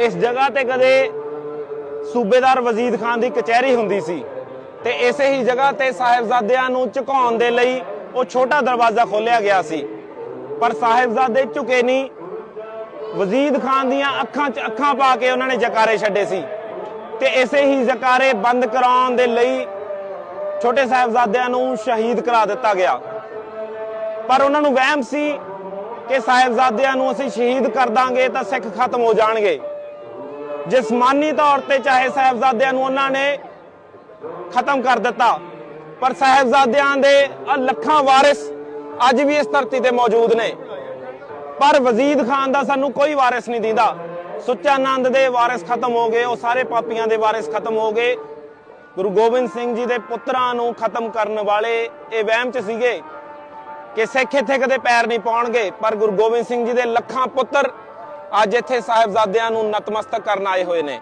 ਇਸ ਜਗ੍ਹਾ ਤੇ ਕਦੇ ਸੂਬੇਦਾਰ ਵਜ਼ੀਦ ਖਾਨ ਦੀ ਕਚਹਿਰੀ ਹੁੰਦੀ ਸੀ ਤੇ ਇਸੇ ਹੀ ਜਗ੍ਹਾ ਤੇ ਸਾਹਿਬਜ਼ਾਦਿਆਂ ਨੂੰ ਝੁਕਾਉਣ ਦੇ ਲਈ ਉਹ ਛੋਟਾ ਦਰਵਾਜ਼ਾ ਖੋਲ੍ਹਿਆ ਗਿਆ ਸੀ। ਪਰ ਸਾਹਿਬਜ਼ਾਦੇ ਝੁਕੇ ਨਹੀਂ। ਵਜ਼ੀਦ ਖਾਨ ਦੀਆਂ ਅੱਖਾਂ 'ਚ ਅੱਖਾਂ ਪਾ ਕੇ ਉਹਨਾਂ ਨੇ ਜਕਾਰੇ ਛੱਡੇ ਸੀ। ਤੇ ਇਸੇ ਹੀ ਜਕਾਰੇ ਬੰਦ ਕਰਾਉਣ ਦੇ ਲਈ ਛੋਟੇ ਸਾਹਿਬਜ਼ਾਦਿਆਂ ਨੂੰ ਸ਼ਹੀਦ ਕਰਾ ਦਿੱਤਾ ਗਿਆ। ਪਰ ਉਹਨਾਂ ਨੂੰ ਵਹਿਮ ਸੀ ਕਿ ਸਾਹਿਬਜ਼ਾਦਿਆਂ ਨੂੰ ਅਸੀਂ ਸ਼ਹੀਦ ਕਰ ਦਾਂਗੇ ਤਾਂ ਸਿੱਖ ਖਤਮ ਹੋ ਜਾਣਗੇ। ਜਿਸਮਾਨੀ ਤੌਰ ਤੇ ਚਾਹੇ ਸਾਹਿਬਜ਼ਾਦਿਆਂ ਨੂੰ ਉਹਨਾਂ ਨੇ ਖਤਮ ਕਰ ਦਿੱਤਾ, ਪਰ ਸਾਹਿਬਜ਼ਾਦਿਆਂ ਦੇ ਲੱਖਾਂ ਵਾਰਿਸ ਅੱਜ ਵੀ ਇਸ ਧਰਤੀ ਤੇ ਮੌਜੂਦ ਨੇ। ਪਰ ਵਜ਼ੀਦ ਖਾਨ ਦਾ ਸਾਨੂੰ ਕੋਈ ਵਾਰਿਸ ਨਹੀਂ ਦਿੰਦਾ। ਸੁੱਚਾ ਨੰਦ ਦੇ ਵਾਰਿਸ ਖਤਮ ਹੋ ਗਏ, ਉਹ ਸਾਰੇ ਪਾਪੀਆਂ ਦੇ ਵਾਰਿਸ ਖਤਮ ਹੋ ਗਏ। ਗੁਰੂ ਗੋਬਿੰਦ ਸਿੰਘ ਜੀ ਦੇ ਪੁੱਤਰਾਂ ਨੂੰ ਖਤਮ ਕਰਨ ਵਾਲੇ ਇਹ ਵਹਿਮ ਚ ਸੀਗੇ ਕਿ ਸਿੱਖ ਇੱਥੇ ਕਦੇ ਪੈਰ ਨਹੀਂ ਪਾਉਣਗੇ, ਪਰ ਗੁਰੂ ਗੋਬਿੰਦ ਸਿੰਘ ਜੀ ਦੇ ਲੱਖਾਂ ਪੁੱਤਰ ਅੱਜ ਇੱਥੇ ਸਾਹਿਬਜ਼ਾਦਿਆਂ ਨੂੰ ਨਤਮਸਤਕ ਕਰਨ ਆਏ ਹੋਏ ਨੇ।